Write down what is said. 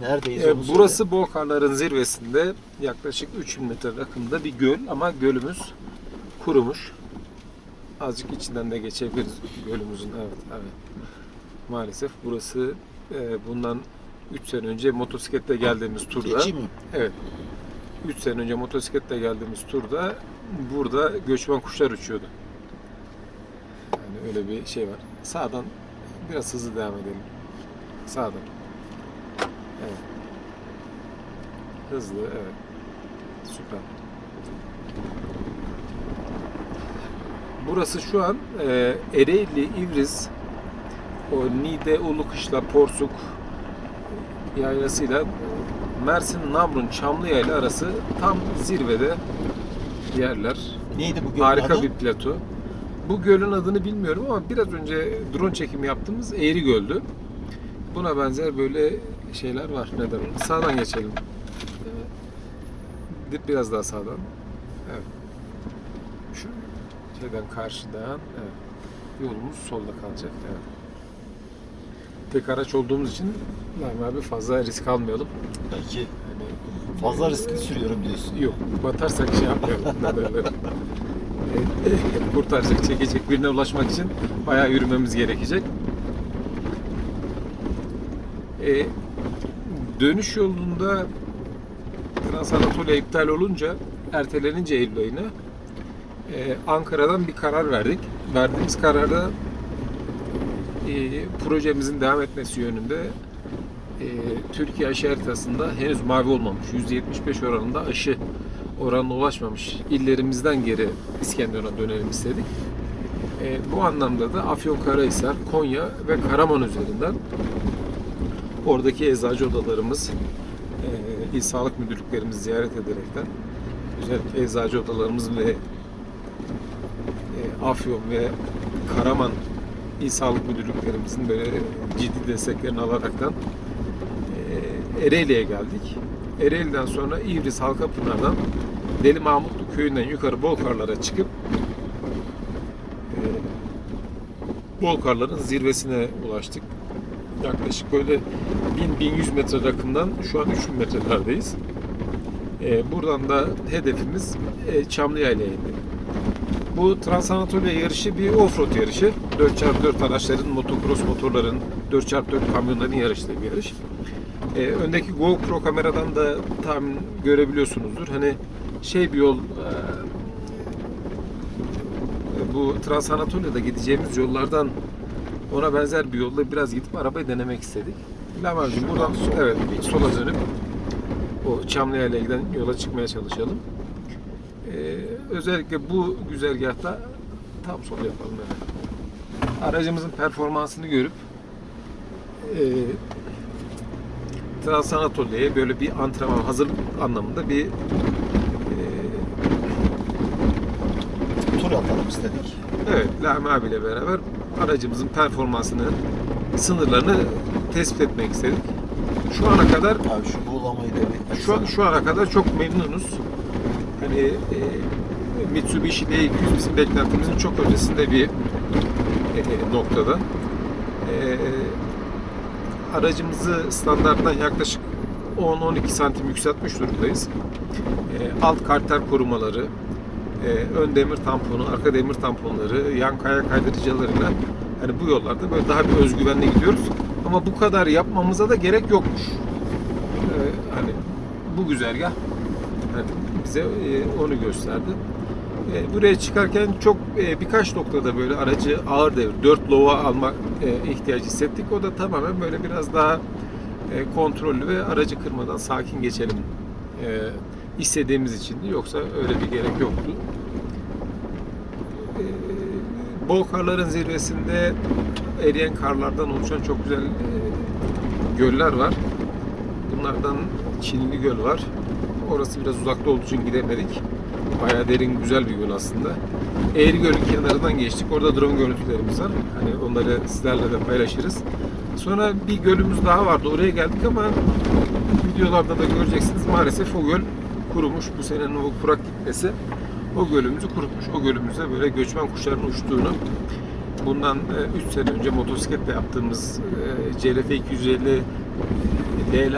Neredeyiz Ee, onu söyle. burası Bolkarların zirvesinde yaklaşık 3000 metre rakımda bir göl ama gölümüz kurumuş. Azıcık içinden de geçebiliriz gölümüzün. Evet, evet. Maalesef burası e, bundan 3 sene önce motosikletle geldiğimiz turda. Keçi mi? Evet. 3 sene önce motosikletle geldiğimiz turda burada göçmen kuşlar uçuyordu. Yani öyle bir şey var. Sağdan biraz hızlı devam edelim. Sağdan. Evet. Hızlı, evet. Süper. Burası şu an e, Ereğli, İvriz, o Niğde, Ulukışla, Porsuk yaylasıyla Mersin, Namrun, Çamlıyayla arası tam zirvede yerler. Neydi bu gölün Harika adı? bir plato. Bu gölün adını bilmiyorum ama biraz önce drone çekimi yaptığımız Eğri Göl'dü. Buna benzer böyle şeyler var. Neden? Sağdan geçelim. Dip biraz daha sağdan. Evet. Şu şeyden karşıdan. Evet. Yolumuz solda kalacak. Evet. Tek araç olduğumuz için Naim abi fazla risk almayalım. Belki Yani fazla riskli sürüyorum diyorsun. Yok. Batarsak şey yapmayalım. Ne derler? Kurtaracak, çekecek birine ulaşmak için bayağı yürümemiz gerekecek. E, dönüş yolunda Trans Anatolia iptal olunca ertelenince Eylül ayına e, Ankara'dan bir karar verdik. Verdiğimiz kararda e, projemizin devam etmesi yönünde e, Türkiye aşı haritasında henüz mavi olmamış. %75 oranında aşı oranına ulaşmamış illerimizden geri İskenderun'a dönelim istedik. E, bu anlamda da Afyonkarahisar, Konya ve Karaman üzerinden oradaki eczacı odalarımız, e, il sağlık müdürlüklerimizi ziyaret ederekten özellikle eczacı odalarımız ve e, Afyon ve Karaman İl Sağlık Müdürlüklerimizin böyle ciddi desteklerini alaraktan e, Ereğli'ye geldik. Ereğli'den sonra İvriz Halkapınar'dan Deli Mahmutlu köyünden yukarı Bolkarlar'a çıkıp Bolkarların zirvesine ulaştık. Yaklaşık böyle 1000-1100 metre rakımdan şu an 3000 metrelerdeyiz. E, buradan da hedefimiz e, Çamlıyaylı'ya indi. Bu Transanatolia yarışı bir offroad yarışı. 4x4 araçların, motocross motorların, 4x4 kamyonların yarıştığı bir yarış. Ee, öndeki GoPro kameradan da tahmin görebiliyorsunuzdur. Hani şey bir yol e, bu Transanatolia'da gideceğimiz yollardan ona benzer bir yolda biraz gidip arabayı denemek istedik. Lamarcığım buradan sol. evet sola dönüp o Çamlıya'ya giden yola çıkmaya çalışalım. Ee, özellikle bu güzergahta tam sol yapalım evet. Aracımızın performansını görüp e, Transanatolia'ya böyle bir antrenman hazırlık anlamında bir e, Tur atalım istedik. evet Lami abiyle beraber aracımızın performansını sınırlarını tespit etmek istedik. Şu ana kadar Abi şu buğulamayı da bir Şu, şu ana kadar çok memnunuz. Hani e, Mitsubishi L200 bizim beklentimizin çok ötesinde bir e, noktada. E, aracımızı standarttan yaklaşık 10-12 santim yükseltmiş durumdayız. E, alt karter korumaları, e, ön demir tamponu, arka demir tamponları, yan kaya kaydırıcılarıyla hani bu yollarda böyle daha bir özgüvenle gidiyoruz. Ama bu kadar yapmamıza da gerek yokmuş. E, hani bu güzergah hani bize e, onu gösterdi. E, buraya çıkarken çok e, birkaç noktada böyle aracı ağır devir, 4 lova alma e, ihtiyacı hissettik. O da tamamen böyle biraz daha e, kontrollü ve aracı kırmadan sakin geçelim e, istediğimiz içindi. Yoksa öyle bir gerek yoktu. E, bol karların zirvesinde eriyen karlardan oluşan çok güzel e, göller var. Bunlardan Çinli Göl var. Orası biraz uzakta olduğu için gidemedik. Bayağı derin, güzel bir göl aslında. Eğri Göl'ün kenarından geçtik. Orada drone görüntülerimiz var. Hani onları sizlerle de paylaşırız. Sonra bir gölümüz daha vardı. Oraya geldik ama videolarda da göreceksiniz. Maalesef o göl kurumuş. Bu senenin o kurak gitmesi o gölümüzü kurutmuş. O gölümüzde böyle göçmen kuşların uçtuğunu bundan 3 sene önce motosikletle yaptığımız e, CRF 250 L'ler